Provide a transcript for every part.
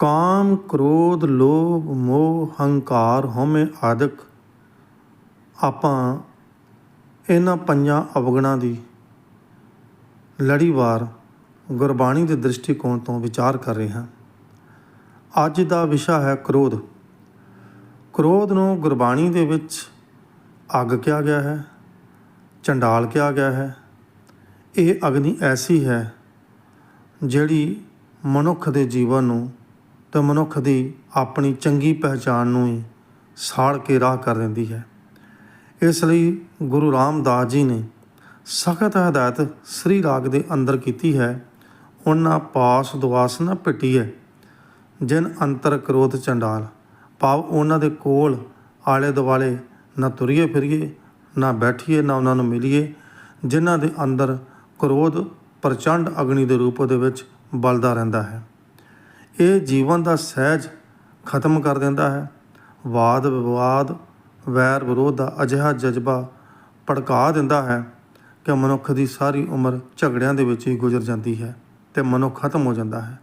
ਕਾਮ, ਕ੍ਰੋਧ, ਲੋਭ, ਮੋਹ, ਹੰਕਾਰ ਹਉਮੈ ਆਦਿਕ ਆਪਾਂ ਇਹਨਾਂ ਪੰਜਾਂ ਅਵਗਣਾਂ ਦੀ ਲੜੀਵਾਰ ਗੁਰਬਾਣੀ ਦੇ ਦ੍ਰਿਸ਼ਟੀਕੋਣ ਤੋਂ ਵਿਚਾਰ ਕਰ ਰਹੇ ਹਾਂ। ਅੱਜ ਦਾ ਵਿਸ਼ਾ ਹੈ ਕ੍ਰੋਧ। ਕ੍ਰੋਧ ਨੂੰ ਗੁਰਬਾਣੀ ਦੇ ਵਿੱਚ ਅੱਗ ਕਿਹਾ ਗਿਆ ਹੈ, ਚੰਡਾਲ ਕਿਹਾ ਗਿਆ ਹੈ। ਇਹ ਅਗਨੀ ਐਸੀ ਹੈ ਜਿਹੜੀ ਮਨੁੱਖ ਦੇ ਜੀਵਨ ਨੂੰ ਤੇ ਮਨੁੱਖ ਦੀ ਆਪਣੀ ਚੰਗੀ ਪਹਿਚਾਨ ਨੂੰ ਹੀ ਸਾੜ ਕੇ ਰਾਹ ਕਰ ਦਿੰਦੀ ਹੈ। ਇਸ ਲਈ ਗੁਰੂ ਰਾਮਦਾਸ ਜੀ ਨੇ ਸਖਤ ਹਦਾਇਤ ਸ੍ਰੀ ਰਾਗ ਦੇ ਅੰਦਰ ਕੀਤੀ ਹੈ ਉਹਨਾਂ ਪਾਸ ਦੁਆਸ ਨਾ ਭਟੀਐ ਜਿਨ ਅੰਤਰ ਕ੍ਰੋਧ ਚੰਡਾਲ। ਭਾਵ ਉਹਨਾਂ ਦੇ ਕੋਲ ਆਲੇ ਦੁਆਲੇ ਨਾ ਤੁਰੀਏ ਫਿਰੀਏ, ਨਾ ਬੈਠੀਏ, ਨਾ ਉਹਨਾਂ ਨੂੰ ਮਿਲੀਏ, ਜਿਨ੍ਹਾਂ ਦੇ ਅੰਦਰ ਕ੍ਰੋਧ ਪ੍ਰਚੰਡ ਅਗਨੀ ਦੇ ਰੂਪ ਦੇ ਵਿੱਚ ਬਲਦਾ ਰਹਿੰਦਾ ਹੈ। ਇਹ ਜੀਵਨ ਦਾ ਸਹਿਜ ਖਤਮ ਕਰ ਦਿੰਦਾ ਹੈ ਵਾਦ ਵਿਵਾਦ ਵੈਰ ਵਿਰੋਧ ਦਾ ਅਜਿਹਾ ਜਜ਼ਬਾ ਭੜਕਾ ਦਿੰਦਾ ਹੈ ਕਿ ਮਨੁੱਖ ਦੀ ਸਾਰੀ ਉਮਰ ਝਗੜਿਆਂ ਦੇ ਵਿੱਚ ਹੀ ਗੁਜ਼ਰ ਜਾਂਦੀ ਹੈ ਤੇ ਮਨੁੱਖ ਖਤਮ ਹੋ ਜਾਂਦਾ ਹੈ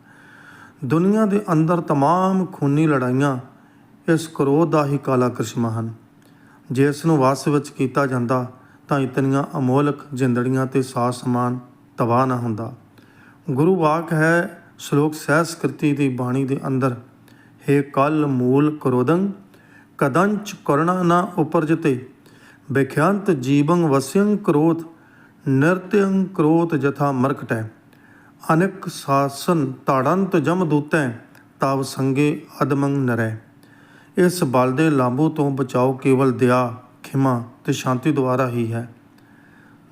ਦੁਨੀਆ ਦੇ ਅੰਦਰ तमाम ਖੂਨੀ ਲੜਾਈਆਂ ਇਸ ਕ੍ਰੋਧ ਦਾ ਹੀ ਕਾਲਾ ਕ੍ਰਿਸ਼ਮਾ ਹਨ ਜੇ ਇਸ ਨੂੰ ਵਸ ਵਿੱਚ ਕੀਤਾ ਜਾਂਦਾ ਤਾਂ ਇਤਨੀਆਂ ਅਮੋਲਕ ਜਿੰਦੜੀਆਂ ਤੇ ਸਾਜ ਸਮਾਨ ਤਬਾਹ ਨਾ ਹੁੰਦਾ ਗੁਰੂ ਵਾਕ ਹੈ ਸ਼ਲੋਕ ਸਹਿਸਕ੍ਰਿਤੀ ਦੀ ਬਾਣੀ ਦੇ ਅੰਦਰ, ਹੈ ਕਲ ਮੂਲ ਕ੍ਰੋਧੰ, ਕਦੰਚ ਕਰਣਾ ਨਾ ਉਪਰਜਤੇ ਵਿਖਿਆੰਤ ਜੀਵੰ ਵਸਿਯੰ ਕ੍ਰੋਧ, ਨਿਰਤਯੰ ਕ੍ਰੋਧ ਜਥਾ ਮਰਕਟੈ, ਅਨਿਕ ਸਾਸਨ ਤਾੜੰਤ ਜਮ ਦੂਤੈ, ਤਵ ਸੰਗੇ ਅਦਮੰ ਨਰੈ। ਇਸ ਬਲ ਦੇ ਲਾਂਬੂ ਤੋਂ ਬਚਾਓ ਕੇਵਲ ਦਇਆ, ਖਿਮਾ ਤੇ ਸ਼ਾਂਤੀ ਦੁਆਰਾ ਹੀ ਹੈ।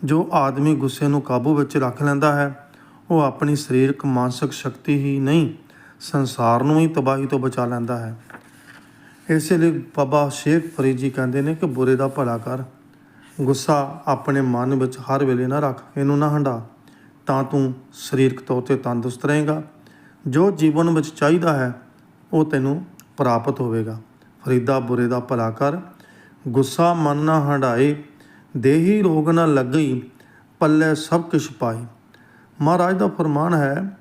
ਜੋ ਆਦਮੀ ਗੁੱਸੇ ਨੂੰ ਕਾਬੂ ਵਿੱਚ ਰੱਖ ਲੈਂਦਾ ਹੈ ਉਹ ਆਪਣੀ ਸਰੀਰਕ, ਮਾਨਸਿਕ ਸ਼ਕਤੀ ਹੀ ਨਹੀਂ, ਸੰਸਾਰ ਨੂੰ ਹੀ ਤਬਾਹੀ ਤੋਂ ਬਚਾ ਲੈਂਦਾ ਹੈ। ਇਸੇ ਲਈ ਬਾਬਾ ਸ਼ੇਖ ਫਰੀਦ ਜੀ ਕਹਿੰਦੇ ਨੇ ਕਿ ਬੁਰੇ ਦਾ ਭਲਾ ਕਰ। ਗੁੱਸਾ ਆਪਣੇ ਮਨ ਵਿੱਚ ਹਰ ਵੇਲੇ ਨਾ ਰੱਖ, ਇਹਨੂੰ ਨਾ ਹੰਡਾ ਤਾਂ ਤੂੰ ਸਰੀਰਕ ਤੌਰ ਤੇ ਤੰਦਰੁਸਤ ਰਹੇਗਾ। ਜੋ ਜੀਵਨ ਵਿੱਚ ਚਾਹੀਦਾ ਹੈ, ਉਹ ਤੈਨੂੰ ਪ੍ਰਾਪਤ ਹੋਵੇਗਾ। ਫਰੀਦਾ, ਬੁਰੇ ਦਾ ਭਲਾ ਕਰ। ਗੁੱਸਾ ਮਨ ਨਾ ਹੰਡਾਏ ਦੇਹੀ ਰੋਗ ਨਾ ਲੱਗਈ ਪੱਲੇ ਸਭ ਕੁਛ ਪਾਏ ਮਹਾਰਾਜ ਦਾ ਫਰਮਾਨ ਹੈ,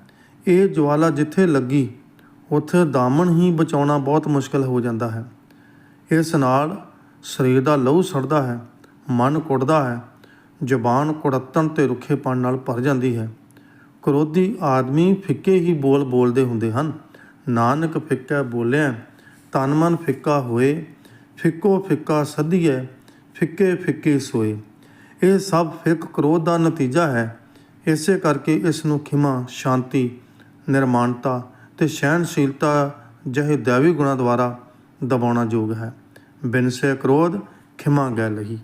ਇਹ ਜਵਾਲਾ ਜਿੱਥੇ ਲੱਗੀ, ਉੱਥੇ ਦਾਮਨ ਹੀ ਬਚਾਉਣਾ ਬਹੁਤ ਮੁਸ਼ਕਲ ਹੋ ਜਾਂਦਾ ਹੈ। ਇਸ ਨਾਲ ਸਰੀਰ ਦਾ ਲਹੂ ਸੜਦਾ ਹੈ, ਮਨ ਕੁੜਦਾ ਹੈ, ਜ਼ੁਬਾਨ ਕੁੜੱਤਣ ਤੇ ਰੁੱਖੇਪਣ ਨਾਲ ਭਰ ਜਾਂਦੀ ਹੈ। ਕ੍ਰੋਧੀ ਆਦਮੀ ਫਿੱਕੇ ਹੀ ਬੋਲ ਬੋਲਦੇ ਹੁੰਦੇ ਹਨ, ਨਾਨਕ ਫਿੱਕਾ ਬੋਲਿਆ ਤਨ ਮਨ ਫਿੱਕਾ ਹੋਏ, ਫਿੱਕੋ ਫਿੱਕਾ ਸੱਧੀਐ ਫਿੱਕੇ ਫਿੱਕੇ ਸੋਏ। ਇਹ ਸਭ ਫਿੱਕ ਕ੍ਰੋਧ ਦਾ ਨਤੀਜਾ ਹੈ ਇਸੇ ਕਰਕੇ ਇਸ ਨੂੰ ਖਿਮਾ, ਸ਼ਾਂਤੀ ਨਿਰਮਾਨਤਾ ਤੇ ਸਹਿਣਸ਼ੀਲਤਾ ਜਿਹੇ ਦੇਵੀ ਗੁਣਾ ਦੁਆਰਾ ਦਬਾਉਣਾ ਯੋਗ ਹੈ। ਬਿਨਸੇ ਕ੍ਰੋਧ ਖਿਮਾ ਗੈ ਲਹੀ।